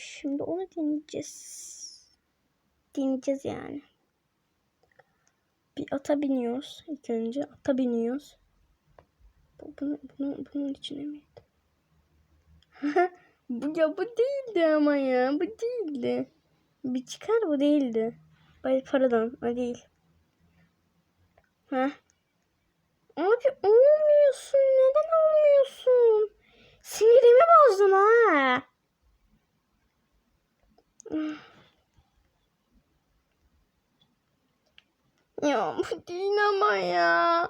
Şimdi onu deneyeceğiz. Deneyeceğiz yani. Bir ata biniyoruz ilk önce. Ata biniyoruz. Bu- Bunu, bunu, bunun içine miydi? bu ya bu değildi ama ya. Bu değildi. Bir çıkar bu değildi. Ay pardon o değil. Ha? Abi olmuyorsun. Neden olmuyorsun? Sinirimi bozdun ha. Ya bu değil ama ya.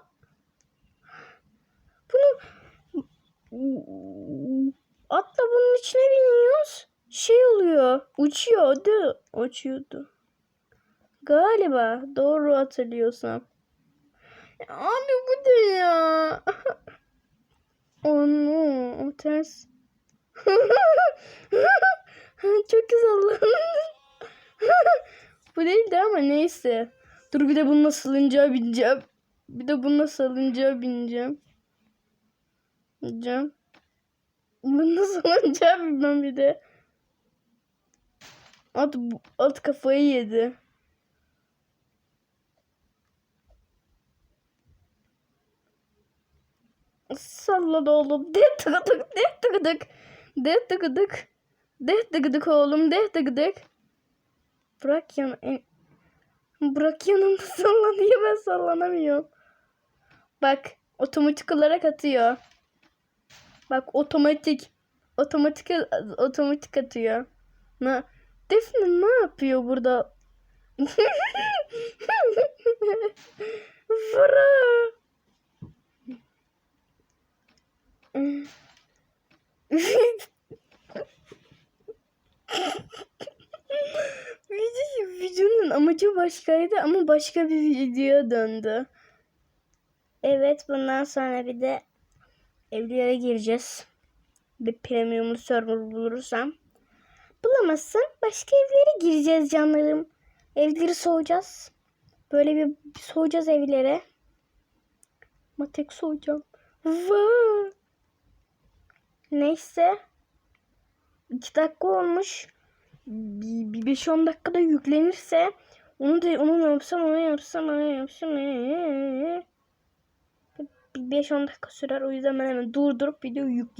Bunu atla bunun içine biniyoruz. Şey oluyor. Uçuyordu. Uçuyordu. Galiba doğru hatırlıyorsam. Ya Abi bu ne ya? oh no, o ters. Çok güzel. bu değildi ama neyse. Dur bir de bununla salıncağa bineceğim. Bir de bununla salıncağa bineceğim. Bineceğim. Bununla salıncağa binmem bir de. At, at kafayı yedi. Salla da oğlum. De tıkıdık, de tıkıdık. De tıkıdık. De tıkıdık oğlum, de tıkıdık. Bırak yan... Bırak yanımda sallanıyor ben sallanamıyorum. Bak otomatik olarak atıyor. Bak otomatik. Otomatik otomatik atıyor. Ne? Defne ne yapıyor burada? Fıra. videonun amacı başkaydı ama başka bir videoya döndü. Evet bundan sonra bir de evlere gireceğiz. Bir premium server bulursam. Bulamazsam başka evlere gireceğiz canlarım. Evleri soğuyacağız. Böyle bir soğuyacağız evlere. Ama tek soğuyacağım. Vaa. Neyse. 2 dakika olmuş. Bir, bir 5-10 dakikada yüklenirse onu da onu yapsam onu yapsam onu yapsam bir 5-10 dakika sürer. O yüzden ben hemen durdurup videoyu yükleyeceğim.